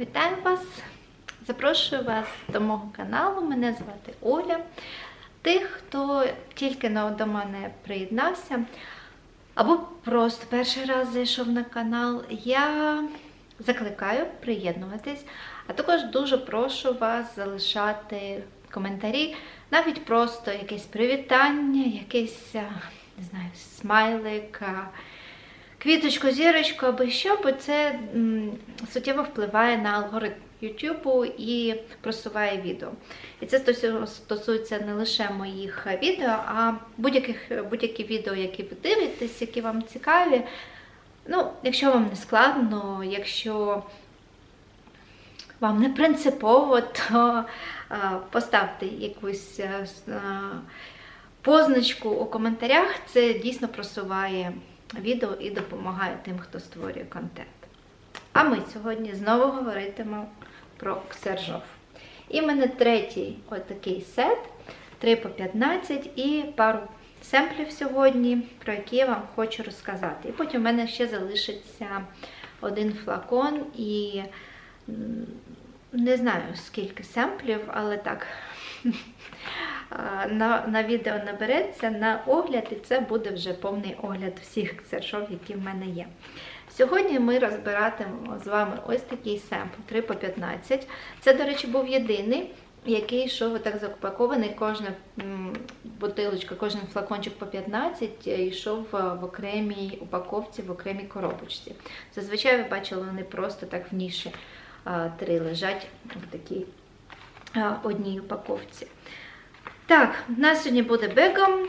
Вітаю вас! Запрошую вас до мого каналу. Мене звати Оля. Тих, хто тільки до мене приєднався, або просто перший раз зайшов на канал, я закликаю приєднуватись, а також дуже прошу вас залишати коментарі, навіть просто якесь привітання, якийсь, не знаю, смайлик. Квіточку, зірочку або що, бо це суттєво впливає на алгоритм YouTube і просуває відео. І це стосується не лише моїх відео, а будь-які відео, які ви дивитесь, які вам цікаві. Ну, якщо вам не складно, якщо вам не принципово, то поставте якусь позначку у коментарях. Це дійсно просуває відео і допомагає тим, хто створює контент. А ми сьогодні знову говоритимемо про ксержов. І в мене третій отакий сет, 3 по 15 і пару семплів сьогодні, про які я вам хочу розказати. І потім в мене ще залишиться один флакон і не знаю скільки семплів, але так. На, на відео набереться на огляд, і це буде вже повний огляд всіх ксершов, які в мене є. Сьогодні ми розбиратимемо з вами ось такий семпл 3 по 15. Це, до речі, був єдиний, який йшов отак запакований. Кожна бутилочка, кожен флакончик по 15 е, йшов в окремій упаковці, в окремій коробочці. Зазвичай ви бачили, вони просто так в ніші три лежать в такій одній упаковці. Так, у нас сьогодні буде бегом,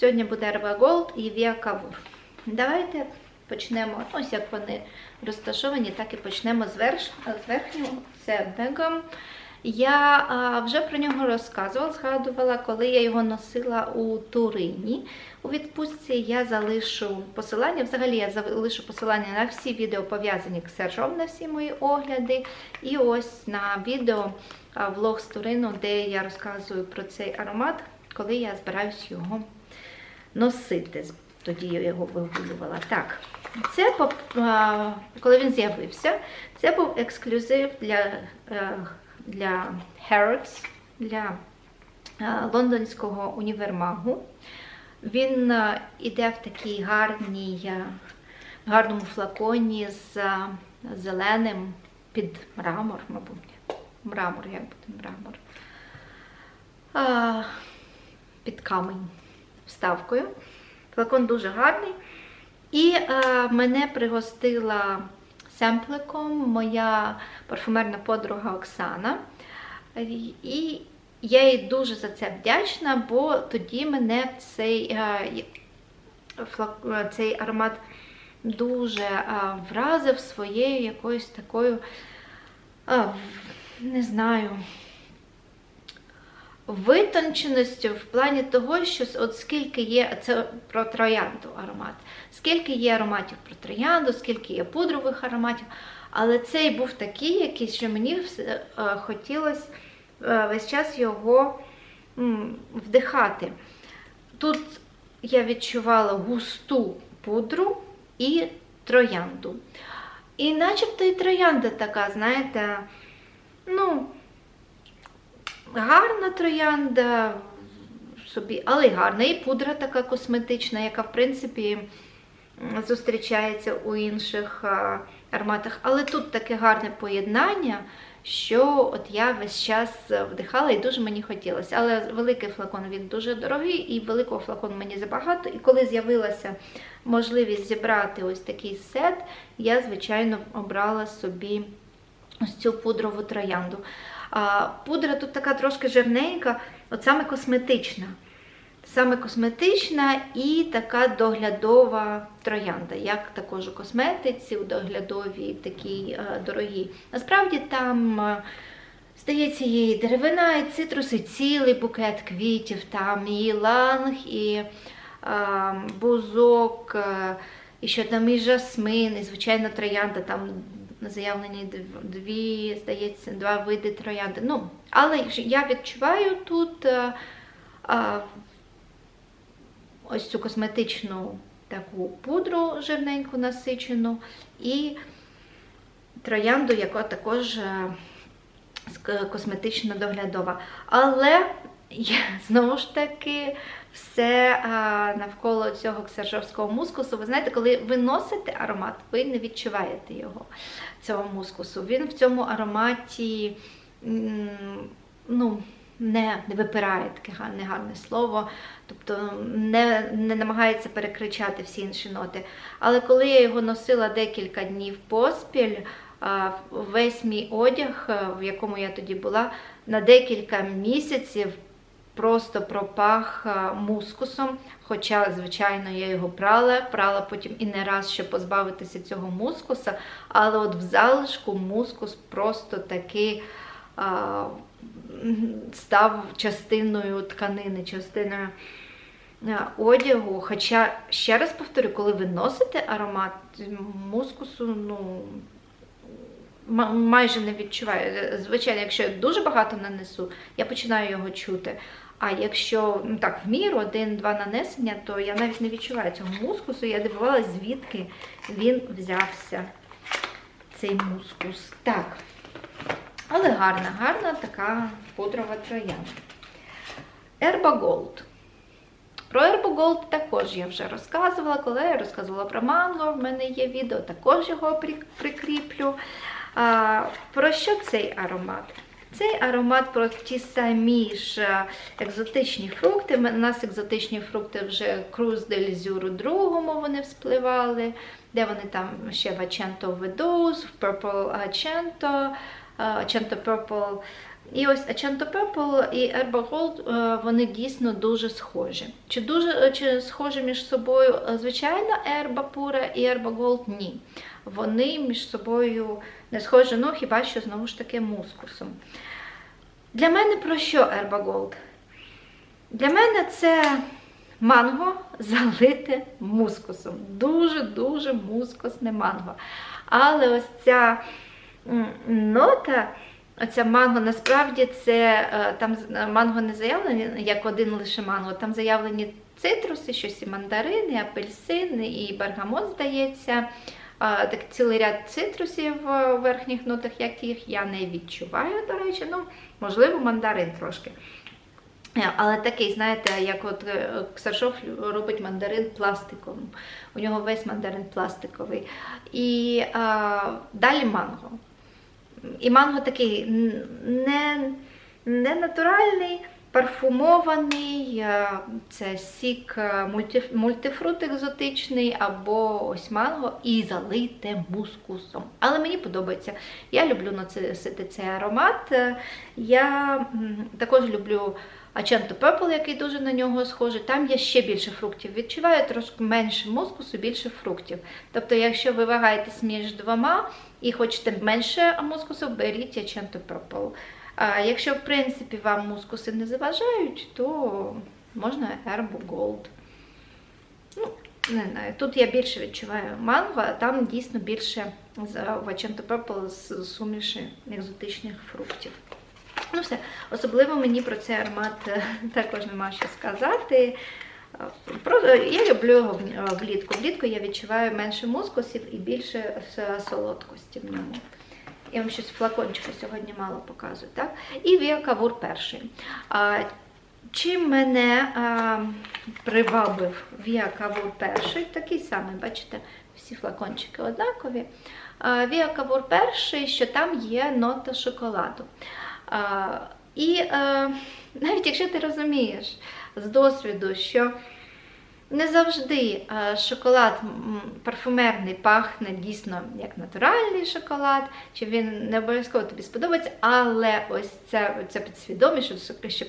сьогодні буде РВА Голд і Віа Кавур. Давайте почнемо, ось як вони розташовані, так і почнемо з, верш, з верхнього. Бегом. Я а, вже про нього розказувала, згадувала, коли я його носила у Турині. У відпустці я залишу посилання. Взагалі я залишу посилання на всі відео пов'язані з Сержом, на всі мої огляди. І ось на відео а, влог з Турину, де я розказую про цей аромат, коли я збираюсь його носити. Тоді я його вигулювала. Так, це коли він з'явився, це був ексклюзив для, е, для Harrods, для е, лондонського універмагу. Він е, іде в такій гарній, е, гарному флаконі з зеленим під мрамор, мабуть. Мрамор, як буде мрамор. А, під камінь вставкою. Флакон дуже гарний. І е, мене пригостила семпликом моя парфумерна подруга Оксана. І я їй дуже за це вдячна, бо тоді мене цей, е, е, цей аромат дуже е, вразив своєю якоюсь такою, не знаю, витонченістю в плані того, що от скільки є, це про троянду аромат, скільки є ароматів про троянду, скільки є пудрових ароматів, але цей був такий, який, що мені е, хотілося е, весь час його вдихати. Тут я відчувала густу пудру і троянду. І начебто і троянда така, знаєте, ну, гарна троянда собі, але й гарна. І пудра така косметична, яка, в принципі, зустрічається у інших ароматах. Але тут таке гарне поєднання, що от я весь час вдихала і дуже мені хотілося. Але великий флакон він дуже дорогий, і великого флакону мені забагато. І коли з'явилася можливість зібрати ось такий сет, я, звичайно, обрала собі ось цю пудрову троянду. А, пудра тут така трошки жирненька, от саме косметична. Саме косметична і така доглядова троянда, як також у косметиці, у доглядовій такій е, дорогій. Насправді там, е, здається, є і деревина, і цитрус, і цілий букет квітів, там і іланг, і е, бузок, і що там і жасмин, і звичайно троянда, там заявлені дві, здається, два види троянди. Ну, але я відчуваю тут. е, е, ось цю косметичну таку пудру жирненьку насичену і троянду, яка також е, косметично доглядова. Але я, знову ж таки, все навколо цього ксержовського мускусу. Ви знаєте, коли ви носите аромат, ви не відчуваєте його, цього мускусу. Він в цьому ароматі ну, не, не випирає таке гарне, гарне слово, тобто не, не намагається перекричати всі інші ноти. Але коли я його носила декілька днів поспіль, весь мій одяг, е, в якому я тоді була, на декілька місяців просто пропах мускусом. Хоча, звичайно, я його прала, прала потім і не раз, щоб позбавитися цього мускуса. Але от в залишку мускус просто такий а, став частиною тканини, частиною одягу. Хоча, ще раз повторю, коли ви носите аромат мускусу, ну. Майже не відчуваю. Звичайно, якщо я дуже багато нанесу, я починаю його чути. А якщо ну так, в міру один-два нанесення, то я навіть не відчуваю цього мускусу. Я дивувалася, звідки він взявся, цей мускус. Так. Але гарна, гарна така пудрова троянда. Herba Gold. Про Herba Gold також я вже розказувала. Коли я розказувала про манго, в мене є відео, також його прикріплю. А, про що цей аромат? Цей аромат про ті самі ж е, екзотичні фрукти. У нас екзотичні фрукти вже Круз дель Зюру другому вони вспливали, де вони там ще в Acento Vedose, в Purple Acento, е, Acento Purple. І ось Acento Purple і Herba Gold, е, вони дійсно дуже схожі. Чи дуже чи схожі між собою? Звичайно, Herba Pura і Herba Gold ні. Вони між собою не схожі, ну хіба що знову ж таки мускусом. Для мене про що Herba Gold? Для мене це манго залите мускусом. Дуже-дуже мускусне манго. Але ось ця нота, оця манго, насправді це е, там манго не заявлені як один лише манго, там заявлені цитруси, щось і мандарини, апельсини, і бергамот, здається. Так цілий ряд цитрусів е, у верхніх нотах, яких я не відчуваю, до речі, ну, можливо, мандарин трошки. Е, Але такий, знаєте, як от е, Ксаршов робить мандарин пластиковим. У нього весь мандарин пластиковий. І а, далі манго. І манго такий не, не натуральний, парфумований, е, це сік е, мультифрут екзотичний або ось манго і залите мускусом. Але мені подобається. Я люблю носити цей аромат. Е, Я також люблю Acento Purple, який дуже на нього схожий. Там є ще більше фруктів. Відчуваю трошки менше мускусу, більше фруктів. Тобто, якщо ви вагаєтесь між двома і хочете менше мускусу, беріть Acento Purple. Якщо, в принципі, вам мускуси не заважають, то можна Herb Gold. Ну, не знаю, тут я більше відчуваю манго, а там дійсно більше з- в Acento Purple з суміші екзотичних фруктів. Ну все, особливо мені про цей аромат е, також нема що сказати. Я люблю його влітку. Влітку я відчуваю менше мускусів і більше солодкості в ньому. Я вам щось флакончика сьогодні мало показую, так? І Віа Кавур перший. А, чим мене а, привабив Віа Кавур перший, такий самий, бачите, всі флакончики однакові. А, Віа Кавур перший, що там є нота шоколаду. А, і е, навіть якщо ти розумієш з досвіду, що не завжди е, шоколад парфумерний пахне дійсно як натуральний шоколад, чи він не обов'язково тобі сподобається, але ось ця, ця підсвідомість, що,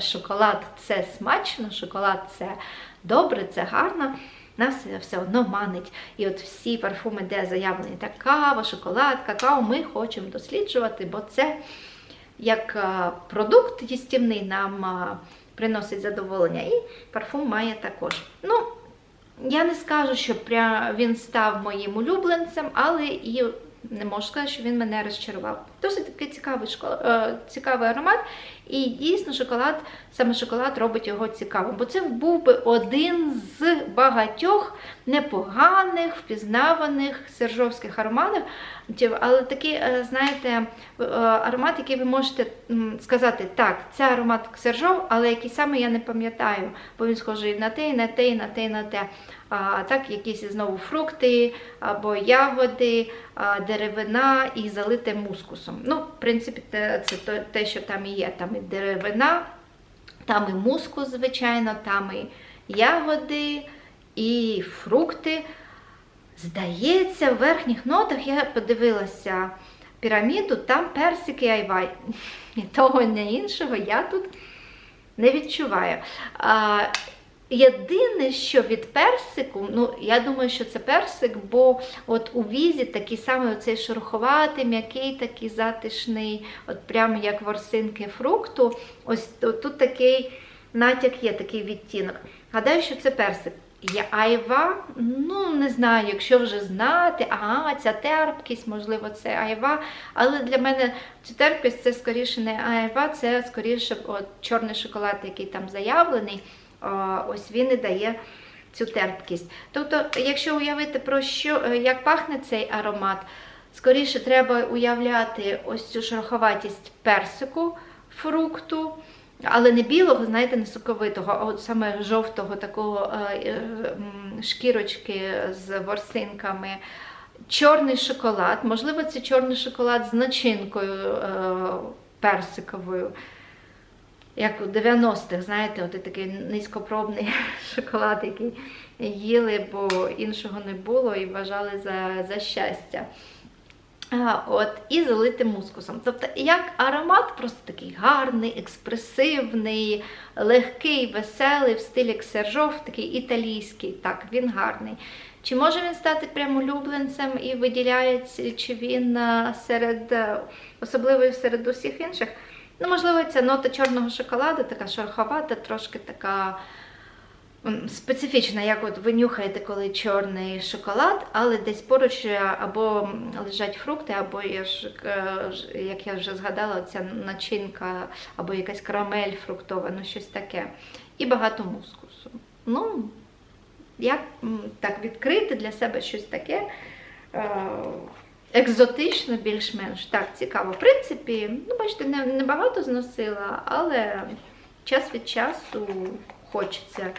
шоколад це смачно, шоколад це добре, це гарно. Нас все, все одно манить. І от всі парфуми, де заявлені так, кава, шоколад, какао, ми хочемо досліджувати, бо це як е, продукт їстівний нам е, приносить задоволення, і парфум має також. Ну, я не скажу, що пря- він став моїм улюбленцем, але і не можу сказати, що він мене розчарував. Досить такий цікавий, шко- е, цікавий аромат. І дійсно шоколад, саме шоколад робить його цікавим, бо це був би один з багатьох непоганих, впізнаваних сержовських ароматів, але такий, е, знаєте, е, аромат, який ви можете сказати, так, це аромат сержов, але який саме я не пам'ятаю, бо він схожий на те, і на те, і на те, і на те. А, так, якісь знову фрукти або ягоди, а, деревина і залите мускусом. Ну, в принципі, це те, що там і є. Там і деревина, там і мускус, звичайно, там і ягоди, і фрукти. Здається, в верхніх нотах я подивилася піраміду, там персик і айвай. Ні того, ні іншого я тут не відчуваю. Єдине, що від персику, ну я думаю, що це персик, бо от у візі такий самий оцей шероховатий, м'який, такий затишний, от прямо як ворсинки фрукту. Ось тут такий натяк є, такий відтінок. Гадаю, що це персик. Є айва, ну не знаю, якщо вже знати, ага, ця терпкість, можливо, це айва. Але для мене ця терпкість це скоріше не айва, це скоріше от, чорний шоколад, який там заявлений. Ось він і дає цю терпкість. Тобто, якщо уявити про що, е, як пахне цей аромат, скоріше треба уявляти ось цю шероховатість персику, фрукту. Але не білого, знаєте, не соковитого, а от саме жовтого такого е, е, шкірочки з ворсинками. Чорний шоколад, можливо, це чорний шоколад з начинкою персиковою. Як у 90-х, знаєте, от такий низькопробний шоколад, який їли, бо іншого не було і вважали за, за щастя. От, і залити мускусом. Тобто, як аромат, просто такий гарний, експресивний, легкий, веселий, в стилі ксержов, такий італійський. Так, він гарний. Чи може він стати прям улюбленцем і виділяється, чи він серед, особливо серед усіх інших? Ну, можливо, ця нота чорного шоколаду, така шероховата, трошки така специфічна, як от ви нюхаєте, коли чорний шоколад, але десь поруч е, або лежать фрукти, або я ж, е, як я вже згадала, ця начинка, або якась карамель фруктова, ну щось таке. І багато мускусу. Ну, як так відкрити для себе щось таке. Екзотично, більш-менш так цікаво. В принципі, ну, бачите, не, не багато зносила, але час від часу хочеться,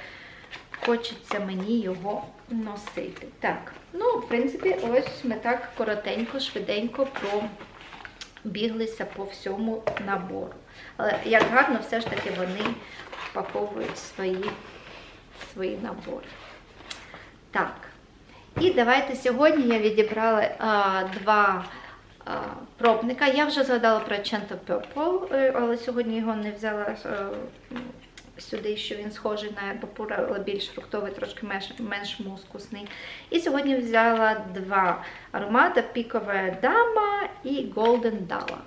хочеться мені його носити. Так, ну, в принципі, ось ми так коротенько, швиденько пробіглися по всьому набору. Але як гарно все ж таки вони впаковують свої, свої набори. Так. І давайте сьогодні я відібрала а, два а, пробника. Я вже згадала про Cento Purple, е, але сьогодні його не взяла е, сюди, що він схожий на Епапура, але більш фруктовий, трошки менш, менш мускусний. І сьогодні взяла два аромати: Пікова Дама і Golden Dala.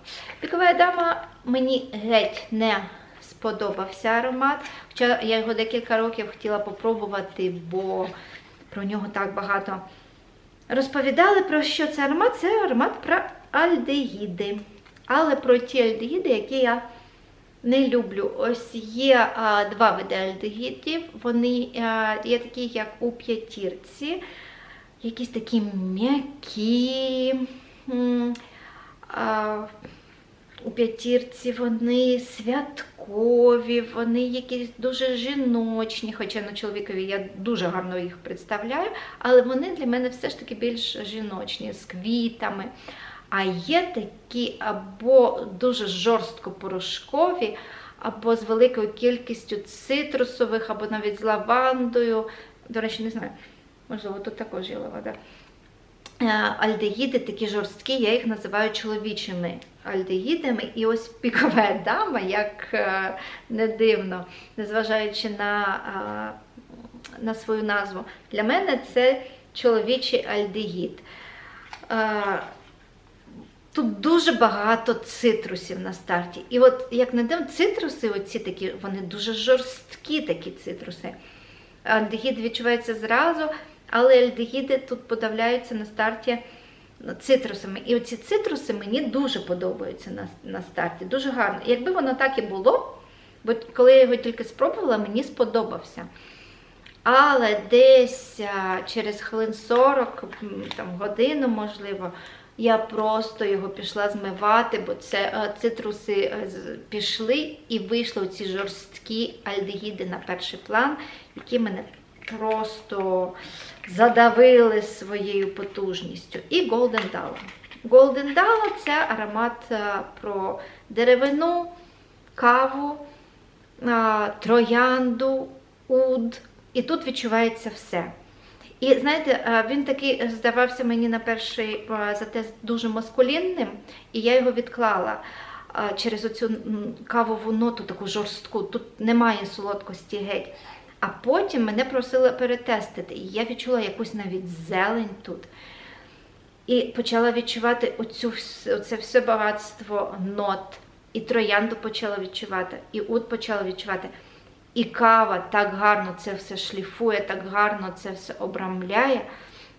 Пікова Дама мені геть не сподобався аромат. Хоча я його декілька років хотіла попробувати, бо про нього так багато розповідали. Про що це аромат? Це аромат про альдегіди. Але про ті альдегіди, які я не люблю. Ось є а, два види альдегідів. Вони а, є такі, як у п'ятірці, якісь такі м'які. У п'ятірці вони святкові, вони якісь дуже жіночні, хоча на чоловікові я дуже гарно їх представляю, але вони для мене все ж таки більш жіночні, з квітами. А є такі або дуже жорстко порошкові, або з великою кількістю цитрусових, або навіть з лавандою. До речі, не знаю, можливо, тут також є лаванда. Е, Альдегіди такі жорсткі, я їх називаю чоловічими альдегідами. І ось пікова дама, як е, не дивно, незважаючи на, е, на свою назву, для мене це чоловічий альдегід. Е, Тут дуже багато цитрусів на старті. І от, як не дивно, цитруси, оці такі, вони дуже жорсткі такі цитруси. Альдегід відчувається зразу, але альдегіди тут подавляються на старті цитрусами. І оці цитруси мені дуже подобаються на, на старті, дуже гарно. Якби воно так і було, бо коли я його тільки спробувала, мені сподобався. Але десь через хвилин 40, там, годину, можливо, я просто його пішла змивати, бо це е, цитруси е, пішли і вийшли ці жорсткі альдегіди на перший план, які мене просто задавили своєю потужністю. І Golden Dawn. Golden Dawn – це аромат е, про деревину, каву, троянду, уд. І тут відчувається все. І знаєте, він такий здавався мені на перший а, затест дуже маскулінним, і я його відклала через оцю кавову ноту, таку жорстку. Тут немає солодкості геть. А потім мене просили перетестити, і я відчула якусь навіть зелень тут. І почала відчувати оцю, оце все багатство нот. І троянду почала відчувати, і ут почала відчувати. І кава так гарно це все шліфує, так гарно це все обрамляє.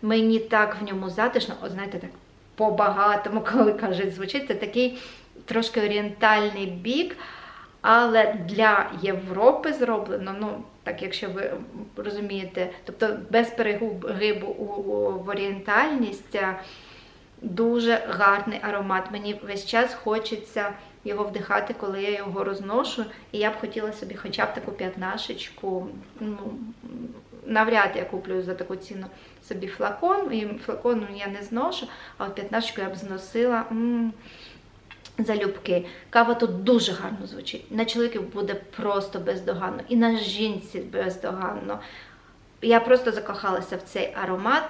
Мені так в ньому затишно, от знаєте, так по-багатому, коли кажуть, звучить, це такий трошки орієнтальний бік, але для Європи зроблено, ну, так якщо ви розумієте, тобто без перегибу в орієнтальність. Дуже гарний аромат. Мені весь час хочеться його вдихати, коли я його розношу. І я б хотіла собі хоча б таку п'ятнашечку. Ну, навряд я куплю за таку ціну собі флакон. І флакон я не зношу, а от п'ятнашечку я б зносила. М, Залюбки. Кава тут дуже гарно звучить. На чоловіків буде просто бездоганно, і на жінці бездоганно. Я просто закохалася в цей аромат.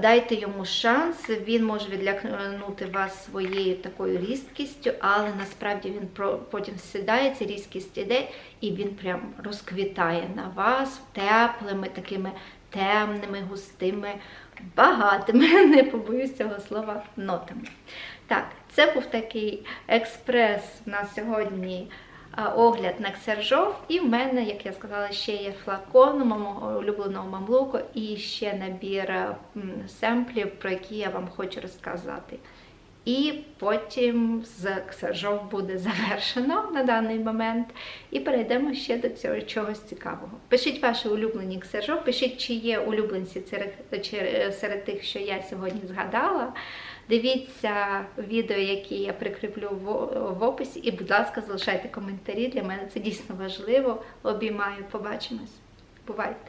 Дайте йому шанс. Він може відлякнути вас своєю такою різкістю, але насправді він потім сідає, ця різкість іде, і він прям розквітає на вас теплими, такими темними, густими, багатими, не побоюсь цього слова, нотами. Так, це був такий експрес на сьогодні огляд на ксержов. І в мене, як я сказала, ще є флакон мого улюбленого мамлуку і ще набір е, семплів, про які я вам хочу розказати. І потім з ксержов буде завершено на даний момент. І перейдемо ще до цього чогось цікавого. Пишіть ваші улюблені ксержов, пишіть, чи є улюбленці серед, серед тих, що я сьогодні згадала. Дивіться відео, які я прикріплю в- описі, і, будь ласка, залишайте коментарі. Для мене це дійсно важливо. Обіймаю, побачимось. Бувайте!